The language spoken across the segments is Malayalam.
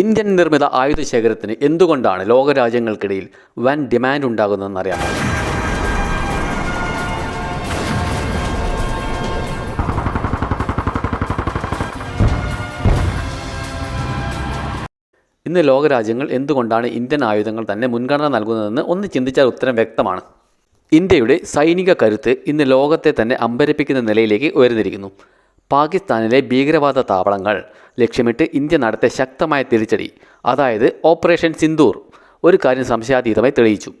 ഇന്ത്യൻ നിർമ്മിത ആയുധ ശേഖരത്തിന് എന്തുകൊണ്ടാണ് ലോകരാജ്യങ്ങൾക്കിടയിൽ വൻ ഡിമാൻഡ് ഉണ്ടാകുന്നതെന്ന് അറിയാമോ ഇന്ന് ലോകരാജ്യങ്ങൾ എന്തുകൊണ്ടാണ് ഇന്ത്യൻ ആയുധങ്ങൾ തന്നെ മുൻഗണന നൽകുന്നതെന്ന് ഒന്ന് ചിന്തിച്ചാൽ ഉത്തരം വ്യക്തമാണ്. ഇന്ത്യയുടെ സൈനിക കരുത്ത് ഇന്ന് ലോകത്തെ തന്നെ അമ്പരപ്പിക്കുന്ന നിലയിലേക്ക് ഉയർന്നിരിക്കുന്നു. പാകിസ്ഥാനിലെ ഭീകരവാദ താവളങ്ങൾ. ലക്ഷ്യമിട്ട് ഇന്ത്യ നടത്തിയ ശക്തമായ തിരിച്ചടി. അതായത് ഓപ്പറേഷൻ സിന്ദൂർ. ഒരു കാര്യം സംശയാതീതമായി തെളിയിച്ചു.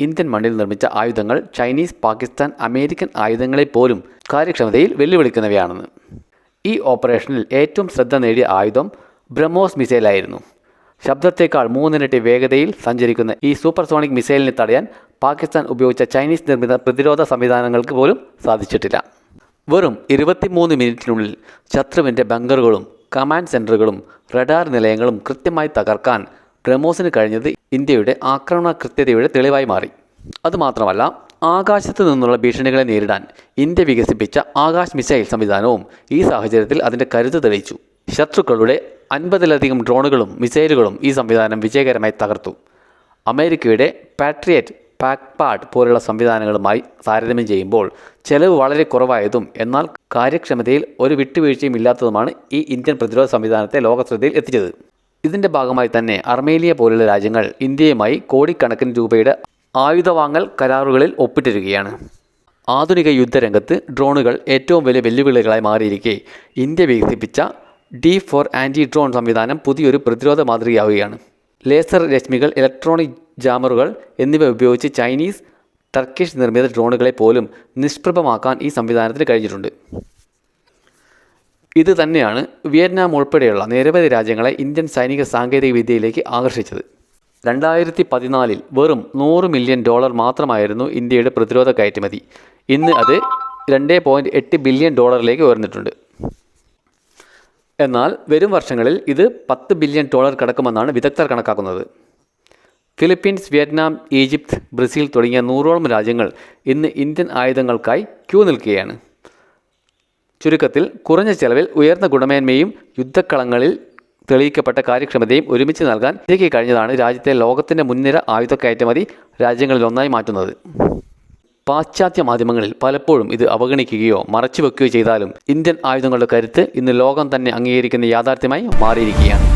ഇന്ത്യൻ മണ്ണിൽ നിർമ്മിച്ച ആയുധങ്ങൾ ചൈനീസ് പാകിസ്ഥാൻ അമേരിക്കൻ ആയുധങ്ങളെ പോലും കാര്യക്ഷമതയിൽ വെല്ലുവിളിക്കുന്നവയാണെന്ന്. ഈ ഓപ്പറേഷനിൽ ഏറ്റവും ശ്രദ്ധ നേടിയ ആയുധം ബ്രഹ്മോസ് മിസൈലായിരുന്നു. ശബ്ദത്തേക്കാൾ മൂന്നിരട്ടി വേഗതയിൽ സഞ്ചരിക്കുന്ന ഈ സൂപ്പർസോണിക് മിസൈലിനെ തടയാൻ പാകിസ്ഥാൻ ഉപയോഗിച്ച ചൈനീസ് നിർമ്മിത പ്രതിരോധ സംവിധാനങ്ങൾക്ക് പോലും സാധിച്ചിട്ടില്ല. വെറും ഇരുപത്തിമൂന്ന് മിനിറ്റിനുള്ളിൽ ശത്രുവിന്റെ ബങ്കറുകളും കമാൻഡ് സെന്ററുകളും റഡാർ നിലയങ്ങളും കൃത്യമായി തകർക്കാൻ ബ്രഹ്മോസിന് കഴിഞ്ഞത് ഇന്ത്യയുടെ ആക്രമണ കൃത്യതയുടെ തെളിവായി മാറി. അതുമാത്രമല്ല ആകാശത്ത് നിന്നുള്ള ഭീഷണികളെ നേരിടാൻ ഇന്ത്യ വികസിപ്പിച്ച ആകാശ് മിസൈൽ സംവിധാനവും ഈ സാഹചര്യത്തിൽ അതിന്റെ കരുത്ത് തെളിയിച്ചു. ശത്രുക്കളുടെ അൻപതിലധികം ഡ്രോണുകളും മിസൈലുകളും ഈ സംവിധാനം വിജയകരമായി തകർത്തു. അമേരിക്കയുടെ പാട്രിയറ്റ് പാക്പാഡ് പോലുള്ള സംവിധാനങ്ങളുമായി താരതമ്യം ചെയ്യുമ്പോൾ ചെലവ് വളരെ കുറവായതും എന്നാൽ കാര്യക്ഷമതയിൽ ഒരു വിട്ടുവീഴ്ചയും ഇല്ലാത്തതുമാണ് ഈ ഇന്ത്യൻ പ്രതിരോധ സംവിധാനത്തെ ലോകശ്രദ്ധയിൽ എത്തിച്ചത്. ഇതിന്റെ ഭാഗമായി തന്നെ അർമേലിയ പോലുള്ള രാജ്യങ്ങൾ ഇന്ത്യയുമായി കോടിക്കണക്കിന് രൂപയുടെ ആയുധ വാങ്ങൽ കരാറുകളിൽ ഒപ്പിട്ടിരിക്കുകയാണ്. ആധുനിക യുദ്ധരംഗത്ത് ഡ്രോണുകൾ ഏറ്റവും വലിയ വെല്ലുവിളികളായി മാറിയിരിക്കെ. ഇന്ത്യ വികസിപ്പിച്ച ഡി ഫോർ ആന്റി ഡ്രോൺ സംവിധാനം പുതിയൊരു പ്രതിരോധ മാതൃകയാവുകയാണ്. ലേസർ രശ്മികൾ ഇലക്ട്രോണിക് ജാമറുകൾ എന്നിവ ഉപയോഗിച്ച് ചൈനീസ് ടർക്കിഷ് നിർമ്മിത ഡ്രോണുകളെ പോലും നിഷ്പ്രഭമാക്കാൻ ഈ സംവിധാനത്തിന് കഴിഞ്ഞിട്ടുണ്ട്. ഇത് തന്നെയാണ് വിയറ്റ്നാം ഉൾപ്പെടെയുള്ള നിരവധി രാജ്യങ്ങളെ ഇന്ത്യൻ സൈനിക സാങ്കേതിക വിദ്യയിലേക്ക് ആകർഷിച്ചത്. രണ്ടായിരത്തി പതിനാലിൽ വെറും നൂറ് മില്യൺ ഡോളർ മാത്രമായിരുന്നു ഇന്ത്യയുടെ പ്രതിരോധ കയറ്റുമതി. ഇന്ന് അത് രണ്ട് പോയിന്റ് എട്ട് ബില്യൺ ഡോളറിലേക്ക് ഉയർന്നിട്ടുണ്ട്. എന്നാൽ വരും വർഷങ്ങളിൽ ഇത് പത്ത് ബില്യൺ ഡോളർ കടക്കുമെന്നാണ് വിദഗ്ധർ കണക്കാക്കുന്നത്. ഫിലിപ്പീൻസ് വിയറ്റ്നാം ഈജിപ്ത് ബ്രസീൽ തുടങ്ങിയ നൂറോളം രാജ്യങ്ങൾ ഇന്ന് ഇന്ത്യൻ ആയുധങ്ങൾക്കായി ക്യൂ നിൽക്കുകയാണ്. ചുരുക്കത്തിൽ കുറഞ്ഞ ചെലവിൽ ഉയർന്ന ഗുണമേന്മയും യുദ്ധക്കളങ്ങളിൽ തെളിയിക്കപ്പെട്ട കാര്യക്ഷമതയും ഒരുമിച്ച് നൽകാൻ ഇന്ത്യയ്ക്ക് കഴിഞ്ഞതാണ് രാജ്യത്തെ ലോകത്തിന്റെ മുൻനിര ആയുധ കയറ്റുമതി രാജ്യങ്ങളിലൊന്നായി മാറ്റുന്നത്. പാശ്ചാത്യ മാധ്യമങ്ങളിൽ പലപ്പോഴും ഇത് അവഗണിക്കുകയോ മറച്ചുവെക്കുകയോ ചെയ്താലും ഇന്ത്യൻ ആയുധങ്ങളുടെ കരുത്ത് ഇന്ന് ലോകം തന്നെ അംഗീകരിക്കുന്ന യാഥാർത്ഥ്യമായി മാറിയിരിക്കുകയാണ്.